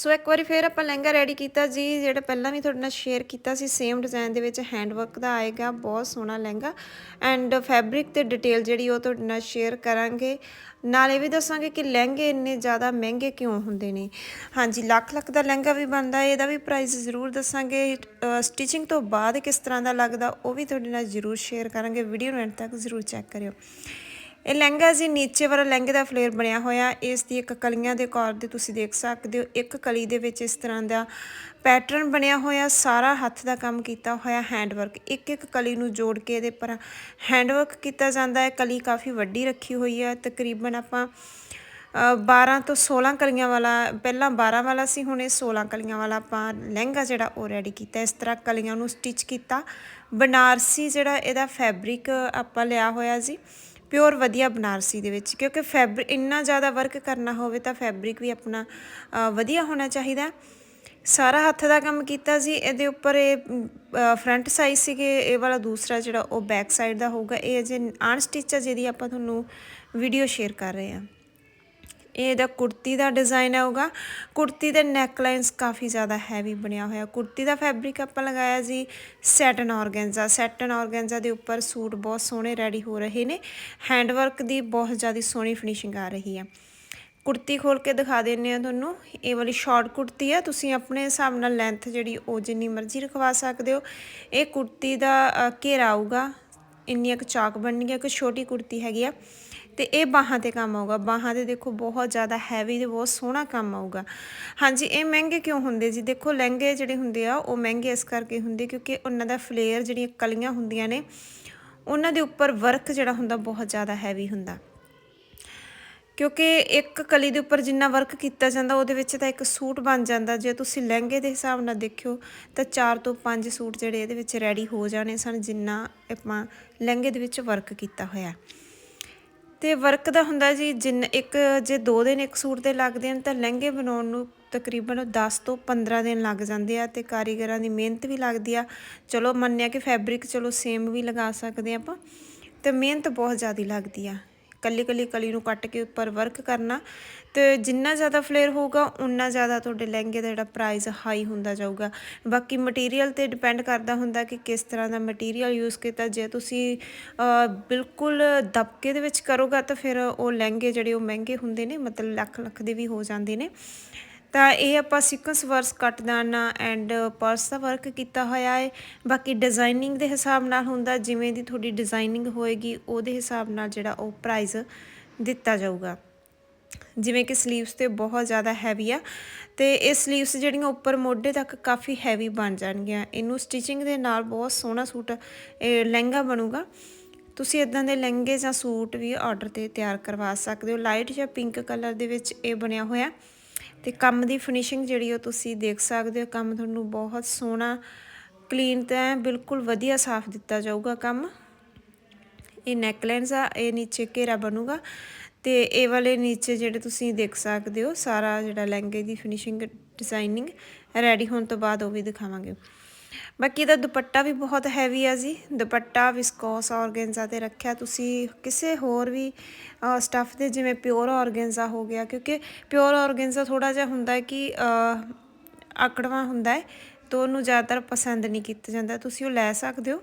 ਸੋ ਇੱਕ ਵਾਰੀ ਫੇਰ ਆਪਾਂ ਲਹਿੰਗਾ ਰੈਡੀ ਕੀਤਾ ਜੀ, ਜਿਹੜਾ ਪਹਿਲਾਂ ਵੀ ਤੁਹਾਡੇ ਨਾਲ ਸ਼ੇਅਰ ਕੀਤਾ ਸੀ ਸੇਮ ਡਿਜ਼ਾਈਨ ਦੇ ਵਿੱਚ ਹੈਂਡ ਵਰਕ ਦਾ ਆਏਗਾ, ਬਹੁਤ ਸੋਹਣਾ ਲਹਿੰਗਾ ਐਂਡ ਫੈਬਰਿਕ ਤੇ ਡਿਟੇਲ ਜਿਹੜੀ ਉਹ ਤੁਹਾਡੇ ਨਾਲ ਸ਼ੇਅਰ ਕਰਾਂਗੇ। ਨਾਲ ਇਹ ਵੀ ਦੱਸਾਂਗੇ ਕਿ ਲਹਿੰਗੇ ਇੰਨੇ ਜ਼ਿਆਦਾ ਮਹਿੰਗੇ ਕਿਉਂ ਹੁੰਦੇ ਨੇ? ਹਾਂਜੀ, ਲੱਖ ਲੱਖ ਦਾ ਲਹਿੰਗਾ ਵੀ ਬਣਦਾ ਇਹਦਾ ਵੀ ਪ੍ਰਾਈਸ ਜ਼ਰੂਰ ਦੱਸਾਂਗੇ। ਸਟਿਚਿੰਗ ਤੋਂ ਬਾਅਦ ਕਿਸ ਤਰ੍ਹਾਂ ਦਾ ਲੱਗਦਾ, ਉਹ ਵੀ ਤੁਹਾਡੇ ਨਾਲ ਜ਼ਰੂਰ ਸ਼ੇਅਰ ਕਰਾਂਗੇ। ਵੀਡੀਓ ਨੂੰ ਐਂਡ ਤੱਕ ਜ਼ਰੂਰ ਚੈੱਕ ਕਰਿਓ। ਇਹ ਲਹਿੰਗਾ ਜੀ ਨੀਚੇ ਵਾਲਾ ਲਹਿੰਗੇ ਦਾ ਫਲੇਅਰ ਬਣਿਆ ਹੋਇਆ। ਇਸ ਦੀ ਇੱਕ ਕਲੀਆਂ ਦੇ ਆਕਾਰ ਦੇ ਤੁਸੀਂ ਦੇਖ ਸਕਦੇ ਹੋ। ਇੱਕ ਕਲੀ ਦੇ ਵਿੱਚ ਇਸ ਤਰ੍ਹਾਂ ਦਾ ਪੈਟਰਨ ਬਣਿਆ ਹੋਇਆ। ਸਾਰਾ ਹੱਥ ਦਾ ਕੰਮ ਕੀਤਾ ਹੋਇਆ ਹੈਂਡ ਵਰਕ ਇੱਕ ਇੱਕ ਕਲੀ ਨੂੰ ਜੋੜ ਕੇ ਇਹਦੇ ਪਰ ਹੈਂਡ ਵਰਕ ਕੀਤਾ ਜਾਂਦਾ ਹੈ। ਕਲੀ ਕਾਫੀ ਵੱਡੀ ਰੱਖੀ ਹੋਈ ਹੈ। ਤਕਰੀਬਨ ਆਪਾਂ ਅ, 12 ਤੋਂ 16 ਕਲੀਆਂ ਵਾਲਾ ਪਹਿਲਾਂ 12 ਵਾਲਾ ਸੀ ਹੁਣ ਇਹ 16 ਕਲੀਆਂ ਵਾਲਾ ਆਪਾਂ ਲਹਿੰਗਾ ਜਿਹੜਾ ਉਹ ਰੈਡੀ ਕੀਤਾ ਇਸ ਤਰ੍ਹਾਂ ਕਲੀਆਂ ਨੂੰ ਸਟਿਚ ਕੀਤਾ। ਬਨਾਰਸੀ ਜਿਹੜਾ ਇਹਦਾ ਫੈਬਰਿਕ ਆਪਾਂ ਲਿਆ ਹੋਇਆ ਜੀ। ਪਿਓਰ ਵਧੀਆ ਬਨਾਰਸੀ ਦੇ ਵਿੱਚ, ਕਿਉਂਕਿ ਫੈਬਰਿਕ ਇੰਨਾ ਜ਼ਿਆਦਾ ਵਰਕ ਕਰਨਾ ਹੋਵੇ ਤਾਂ ਫੈਬਰਿਕ ਵੀ ਆਪਣਾ ਵਧੀਆ ਹੋਣਾ ਚਾਹੀਦਾ। ਸਾਰਾ ਹੱਥ ਦਾ ਕੰਮ ਕੀਤਾ ਸੀ, ਇਹਦੇ ਉੱਪਰ ਇਹ ਫਰੰਟ ਸਾਈਜ਼ ਸੀਗੇ, ਇਹ ਵਾਲਾ ਦੂਸਰਾ ਜਿਹੜਾ ਉਹ ਬੈਕ ਸਾਈਡ ਦਾ ਹੋਊਗਾ, ਇਹ ਅਜੇ ਅਨਸਟਿਚ ਹੈ ਜਿਹਦੀ ਆਪਾਂ ਤੁਹਾਨੂੰ ਵੀਡੀਓ ਸ਼ੇਅਰ ਕਰ ਰਹੇ ਹਾਂ। ਇਹ ਇਹਦਾ ਕੁੜਤੀ ਦਾ ਡਿਜ਼ਾਈਨ ਆਊਗਾ ਕੁੜਤੀ ਦੇ ਨੈਕ ਲਾਈਨਸ ਕਾਫੀ ਜ਼ਿਆਦਾ ਹੈਵੀ ਬਣਿਆ ਹੋਇਆ। ਕੁੜਤੀ ਦਾ ਫੈਬਰਿਕ ਆਪਾਂ ਲਗਾਇਆ ਜੀ ਸੈਟਨ ਔਰਗੈਂਜਾ ਸੈਟਨ ਔਰਗੈਂਜਾ ਦੇ ਉੱਪਰ ਸੂਟ ਬਹੁਤ ਸੋਹਣੇ ਰੈਡੀ ਹੋ ਰਹੇ ਨੇ। ਹੈਂਡ ਵਰਕ ਦੀ ਬਹੁਤ ਜ਼ਿਆਦਾ ਸੋਹਣੀ ਫਿਨਿਸ਼ਿੰਗ ਆ ਰਹੀ ਹੈ ਕੁੜਤੀ ਖੋਲ ਕੇ ਦਿਖਾ ਦਿੰਨੇ ਆ ਤੁਹਾਨੂੰ। ਇਹ ਵਾਲੀ ਸ਼ਾਰਟ ਕੁੜਤੀ ਆ। ਤੁਸੀਂ ਆਪਣੇ ਹਿਸਾਬ ਨਾਲ ਲੈਂਥ ਜਿਹੜੀ ਉਹ ਜਿੰਨੀ ਮਰਜ਼ੀ ਰਖਵਾ ਸਕਦੇ ਹੋ। ਇਹ ਕੁੜਤੀ ਦਾ ਘੇਰਾ ਆਊਗਾ। ਇੰਨੀ ਕੁ ਚਾਕ ਬਣਨੀ ਹੈ ਕਿ ਛੋਟੀ ਕੁੜਤੀ ਹੈਗੀ ਆ। ਤੇ ਇਹ ਬਾਹਾਂ ਤੇ ਕੰਮ ਆਊਗਾ। ਬਾਹਾਂ ਤੇ ਦੇਖੋ ਬਹੁਤ ਜ਼ਿਆਦਾ ਹੈਵੀ ਤੇ ਬਹੁਤ ਸੋਹਣਾ ਕੰਮ ਆਊਗਾ। ਹਾਂਜੀ, ਇਹ ਮਹਿੰਗੇ ਕਿਉਂ ਹੁੰਦੇ ਜੀ? ਦੇਖੋ ਲਹਿੰਗੇ ਜਿਹੜੇ ਹੁੰਦੇ ਆ, ਉਹ ਮਹਿੰਗੇ ਇਸ ਕਰਕੇ ਹੁੰਦੇ ਕਿਉਂਕਿ ਉਹਨਾਂ ਦਾ ਫਲੇਅਰ ਜਿਹੜੀਆਂ ਕਲੀਆਂ ਹੁੰਦੀਆਂ ਨੇ, ਉਹਨਾਂ ਦੇ ਉੱਪਰ ਵਰਕ ਜਿਹੜਾ ਹੁੰਦਾ ਬਹੁਤ ਜ਼ਿਆਦਾ ਹੈਵੀ ਹੁੰਦਾ। ਕਿਉਂਕਿ ਇੱਕ ਕਲੀ ਦੇ ਉੱਪਰ ਜਿੰਨਾ ਵਰਕ ਕੀਤਾ ਜਾਂਦਾ, ਉਹਦੇ ਵਿੱਚ ਤਾਂ ਇੱਕ ਸੂਟ ਬਣ ਜਾਂਦਾ। ਜੇ ਤੁਸੀਂ ਲਹਿੰਗੇ ਦੇ ਹਿਸਾਬ ਨਾਲ ਦੇਖਿਓ, ਤਾਂ 4 ਤੋਂ 5 ਸੂਟ ਜਿਹੜੇ ਇਹਦੇ ਵਿੱਚ ਰੈਡੀ ਹੋ ਜਾਣੇ ਸਨ, ਜਿੰਨਾ ਆਪਾਂ ਲਹਿੰਗੇ ਦੇ ਵਿੱਚ ਵਰਕ ਕੀਤਾ ਹੋਇਆ। ਤੇ ਵਰਕ ਦਾ ਹੁੰਦਾ ਜੀ, ਜਿੰਨ ਇੱਕ ਜੇ 2 ਦਿਨ ਇੱਕ ਸੂਟ ਤੇ ਲੱਗਦੇ ਹਨ ਤਾਂ ਲਹਿੰਗੇ ਬਣਾਉਣ ਨੂੰ ਤਕਰੀਬਨ 10 ਤੋਂ 15 ਦਿਨ ਲੱਗ ਜਾਂਦੇ ਆ ਤੇ ਕਾਰੀਗਰਾਂ ਦੀ ਮਿਹਨਤ ਵੀ ਲੱਗਦੀ ਆ। ਚਲੋ ਮੰਨਿਆ ਕਿ ਫੈਬਰਿਕ ਚਲੋ ਸੇਮ ਵੀ ਲਗਾ ਸਕਦੇ ਆ ਆਪਾਂ, ਤੇ ਮਿਹਨਤ ਬਹੁਤ ਜ਼ਿਆਦਾ ਲੱਗਦੀ ਆ। ਕੱਲੀ ਕੱਲੀ ਕਲੀ ਨੂੰ ਕੱਟ ਕੇ ਉੱਪਰ ਵਰਕ ਕਰਨਾ। ਤੇ ਜਿੰਨਾ ਜ਼ਿਆਦਾ ਫਲੇਅਰ ਹੋਊਗਾ ਉਨਾ ਜ਼ਿਆਦਾ ਤੁਹਾਡੇ ਲਹਿੰਗੇ ਦਾ ਜਿਹੜਾ ਪ੍ਰਾਈਸ ਹਾਈ ਹੁੰਦਾ ਜਾਊਗਾ। ਬਾਕੀ ਮਟੀਰੀਅਲ ਤੇ ਡਿਪੈਂਡ ਕਰਦਾ ਹੁੰਦਾ ਕਿ ਕਿਸ ਤਰ੍ਹਾਂ ਦਾ ਮਟੀਰੀਅਲ ਯੂਜ਼ ਕੀਤਾ। ਜੇ ਤੁਸੀਂ ਬਿਲਕੁਲ ਦਬਕੇ ਦੇ ਵਿੱਚ ਕਰੋਗਾ ਤਾਂ ਫਿਰ ਉਹ ਲਹਿੰਗੇ ਜਿਹੜੇ ਉਹ ਮਹਿੰਗੇ ਹੁੰਦੇ ਨੇ, ਮਤਲਬ ਲੱਖ ਲੱਖ ਦੇ ਵੀ ਹੋ ਜਾਂਦੇ ਨੇ। ਤਾਂ ਇਹ ਆਪਾਂ ਸੀਕੁਐਂਸ ਵਰਸ ਕੱਟਦਾਨਾ ਐਂਡ ਪਰਸ ਦਾ ਵਰਕ ਕੀਤਾ ਹੋਇਆ ਹੈ। ਬਾਕੀ ਡਿਜ਼ਾਈਨਿੰਗ ਦੇ ਹਿਸਾਬ ਨਾਲ ਹੁੰਦਾ, ਜਿਵੇਂ ਦੀ ਤੁਹਾਡੀ ਡਿਜ਼ਾਈਨਿੰਗ ਹੋਏਗੀ, ਉਹਦੇ ਹਿਸਾਬ ਨਾਲ ਜਿਹੜਾ ਉਹ ਪ੍ਰਾਈਸ ਦਿੱਤਾ ਜਾਊਗਾ। ਜਿਵੇਂ ਕਿ ਸਲੀਵਸ ਤੇ ਬਹੁਤ ਜ਼ਿਆਦਾ ਹੈਵੀ ਆ ਤੇ ਇਹ ਸਲੀਵਸ ਜਿਹੜੀਆਂ ਉੱਪਰ ਮੋਢੇ ਤੱਕ ਕਾਫੀ ਹੈਵੀ ਬਣ ਜਾਣਗੀਆਂ। ਇਹਨੂੰ ਸਟਿਚਿੰਗ ਦੇ ਨਾਲ ਬਹੁਤ ਸੋਹਣਾ ਸੂਟ, ਇਹ ਲਹਿੰਗਾ ਬਣੂਗਾ। ਤੁਸੀਂ ਇਦਾਂ ਦੇ ਲਹਿੰਗੇ ਜਾਂ ਸੂਟ ਵੀ ਆਰਡਰ ਤੇ ਤਿਆਰ ਕਰਵਾ ਸਕਦੇ ਹੋ। ਲਾਈਟ ਜਾਂ ਪਿੰਕ ਕਲਰ ਦੇ ਵਿੱਚ ਇਹ ਬਣਿਆ ਹੋਇਆ। ਤੇ ਕੰਮ ਦੀ ਫਿਨਿਸ਼ਿੰਗ ਜਿਹੜੀ ਉਹ ਤੁਸੀਂ ਦੇਖ ਸਕਦੇ ਹੋ। ਕੰਮ ਤੁਹਾਨੂੰ ਬਹੁਤ ਸੋਹਣਾ ਕਲੀਨ ਤੇ ਬਿਲਕੁਲ ਵਧੀਆ ਸਾਫ਼ ਦਿੱਤਾ ਜਾਊਗਾ ਕੰਮ। ਇਹ ਨੈਕਲਾਈਨਸ ਆ, ਇਹ ਨੀਚੇ ਘੇਰਾ ਬਣੂਗਾ ਤੇ ਇਹ ਵਾਲੇ ਨੀਚੇ ਜਿਹੜੇ ਤੁਸੀਂ ਦੇਖ ਸਕਦੇ ਹੋ, ਸਾਰਾ ਜਿਹੜਾ ਲਹਿੰਗੇ ਦੀ ਫਿਨਿਸ਼ਿੰਗ ਡਿਜ਼ਾਈਨਿੰਗ ਰੈਡੀ ਹੋਣ ਤੋਂ ਬਾਅਦ ਉਹ ਵੀ ਦਿਖਾਵਾਂਗੇ। ਬਾਕੀ ਇਹਦਾ ਦੁਪੱਟਾ ਵੀ ਬਹੁਤ ਹੈਵੀ ਆ ਜੀ। ਦੁਪੱਟਾ ਵਿਸਕੋਸ ਆਰਗੈਂਜ਼ਾ ਤੇ ਰੱਖਿਆ। ਤੁਸੀਂ ਕਿਸੇ ਹੋਰ ਵੀ ਸਟੱਫ ਦੇ ਜਿਵੇਂ ਪਿਓਰ ਆਰਗੈਂਜ਼ਾ ਹੋ ਗਿਆ ਕਿਉਂਕਿ ਪਿਓਰ ਆਰਗੈਂਜ਼ਾ ਥੋੜਾ ਜਿਹਾ ਹੁੰਦਾ ਹੈ ਕਿ ਅਹ, ਆਕੜਵਾ ਹੁੰਦਾ ਹੈ ਤਾਂ ਉਹਨੂੰ ਜ਼ਿਆਦਾਤਰ ਪਸੰਦ ਨਹੀਂ ਕੀਤਾ ਜਾਂਦਾ। ਤੁਸੀਂ ਉਹ ਲੈ ਸਕਦੇ ਹੋ।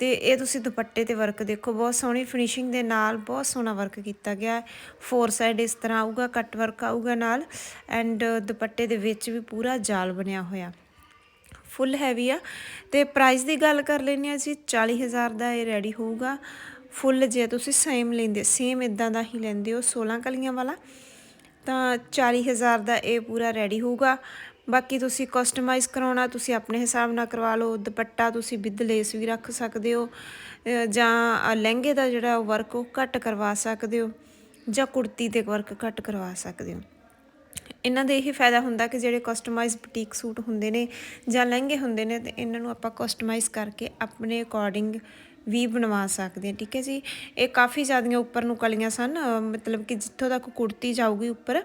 ਤੇ ਇਹ ਤੁਸੀਂ ਦੁਪੱਟੇ ਤੇ ਵਰਕ ਦੇਖੋ। ਬਹੁਤ ਸੋਹਣੀ ਫਿਨਿਸ਼ਿੰਗ ਦੇ ਨਾਲ ਬਹੁਤ ਸੋਹਣਾ ਵਰਕ ਕੀਤਾ ਗਿਆ ਫੋਰ ਸਾਈਡ ਇਸ ਤਰ੍ਹਾਂ ਆਊਗਾ ਕੱਟ ਵਰਕ ਆਊਗਾ ਨਾਲ। ਐਂਡ ਦੁਪੱਟੇ ਦੇ ਵਿੱਚ ਵੀ ਪੂਰਾ ਜਾਲ ਬਣਿਆ ਹੋਇਆ। ਫੁੱਲ ਹੈਵੀ ਆ। ਤੇ ਪ੍ਰਾਈਸ ਦੀ ਗੱਲ ਕਰ ਲੈਂਦੇ ਆ ਜੀ 40000 ਦਾ ਇਹ ਰੈਡੀ ਹੋਊਗਾ। ਫੁੱਲ ਜੇ ਤੁਸੀਂ ਸੇਮ ਲੈਂਦੇ ਸੇਮ ਇਦਾਂ ਦਾ ਹੀ ਲੈਂਦੇ ਹੋ 16 ਕਲੀਆਂ ਵਾਲਾ। ਤਾਂ 40000 ਦਾ ਇਹ ਪੂਰਾ ਰੈਡੀ ਹੋਊਗਾ। ਬਾਕੀ ਤੁਸੀਂ ਕਸਟਮਾਈਜ਼ ਕਰਾਉਣਾ, ਤੁਸੀਂ ਆਪਣੇ ਹਿਸਾਬ ਨਾਲ ਕਰਵਾ ਲਓ, ਦੁਪੱਟਾ ਤੁਸੀਂ ਵਿਦ ਲੇਸ ਵੀ ਰੱਖ ਸਕਦੇ ਹੋ। ਜਾਂ ਲਹਿੰਗੇ ਦਾ ਜਿਹੜਾ ਵਰਕ ਉਹ ਘੱਟ ਕਰਵਾ ਸਕਦੇ ਹੋ, ਜਾਂ ਕੁੜਤੀ ਤੇ ਵਰਕ ਘੱਟ ਕਰਵਾ ਸਕਦੇ ਹੋ। ਇਹਨਾਂ ਦੇ ਇਹ ਫਾਇਦਾ ਹੁੰਦਾ ਕਿ ਜਿਹੜੇ ਕਸਟਮਾਈਜ਼ ਬੁਟੀਕ ਸੂਟ ਹੁੰਦੇ ਨੇ ਜਾਂ ਲਹਿੰਗੇ ਹੁੰਦੇ ਨੇ, ਤੇ ਇਹਨਾਂ ਨੂੰ ਆਪਾਂ ਕਸਟਮਾਈਜ਼ ਕਰਕੇ ਆਪਣੇ ਅਕੋਰਡਿੰਗ ਵੀ ਬਣਵਾ ਸਕਦੇ ਹਾਂ, ਠੀਕ ਹੈ ਜੀ? ਇਹ ਕਾਫੀ ਜ਼ਿਆਦੀਆਂ ਉੱਪਰ ਨੂੰ ਕਲੀਆਂ ਸਨ ਮਤਲਬ ਕਿ ਜਿੱਥੋਂ ਤੱਕ ਕੁੜਤੀ ਜਾਊਗੀ ਉੱਪਰ,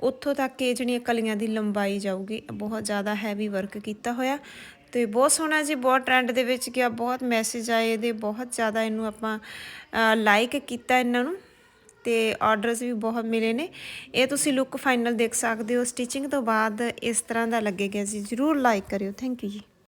ਉੱਥੋਂ ਤੱਕ ਇਹ ਜਿਹੜੀਆਂ ਕਲੀਆਂ ਦੀ ਲੰਬਾਈ ਜਾਊਗੀ, ਬਹੁਤ ਜ਼ਿਆਦਾ ਹੈਵੀ ਵਰਕ ਕੀਤਾ ਹੋਇਆ। ਤੇ ਬਹੁਤ ਸੋਹਣਾ ਜੀ, ਬਹੁਤ ਟ੍ਰੈਂਡ ਦੇ ਵਿੱਚ ਗਿਆ, ਬਹੁਤ ਮੈਸੇਜ ਆਏ, ਇਹਦੇ ਬਹੁਤ ਜ਼ਿਆਦਾ ਇਹਨੂੰ ਆਪਾਂ ਲਾਈਕ ਕੀਤਾ ਇਹਨਾਂ ਨੂੰ। ਤੇ ਆਰਡਰਸ ਵੀ ਬਹੁਤ ਮਿਲੇ ਨੇ। ਇਹ ਤੁਸੀਂ ਲੁੱਕ ਫਾਈਨਲ ਦੇਖ ਸਕਦੇ ਹੋ। ਸਟਿਚਿੰਗ ਤੋਂ ਬਾਅਦ ਇਸ ਤਰ੍ਹਾਂ ਦਾ ਲੱਗੇਗਾ ਜੀ। ਜਰੂਰ ਲਾਈਕ ਕਰਿਓ। ਥੈਂਕ ਯੂ ਜੀ।